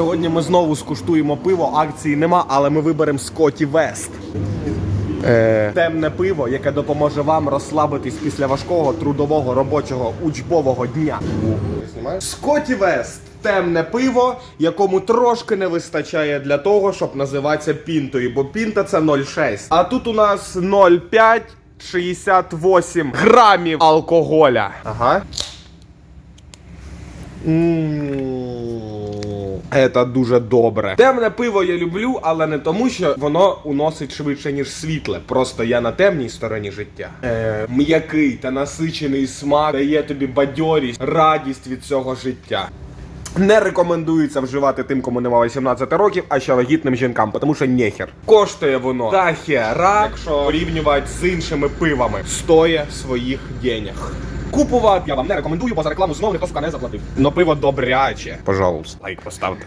Сьогодні ми знову скуштуємо пиво. Акції нема, але ми виберемо Скотті Вест. Е... Темне пиво, яке допоможе вам розслабитись після важкого трудового робочого учбового дня. Скотті Вест. Темне пиво, якому трошки не вистачає для того, щоб називатися пінтою, бо пінта це 0,6. А тут у нас 0,5 68 грамів алкоголя. Ага. Це дуже добре. Темне пиво я люблю, але не тому, що воно уносить швидше, ніж світле. Просто я на темній стороні життя. Е, м'який та насичений смак дає тобі бадьорість, радість від цього життя. Не рекомендується вживати тим, кому немає 18 років, а ще вагітним жінкам, тому що нехер. Коштує воно та хера, якщо порівнювати з іншими пивами, стоє своїх денег. Купувати я вам не рекомендую, бо за рекламу знову ніхто сука не заплатив. Но пиво добряче. Пожалуйста, лайк поставте.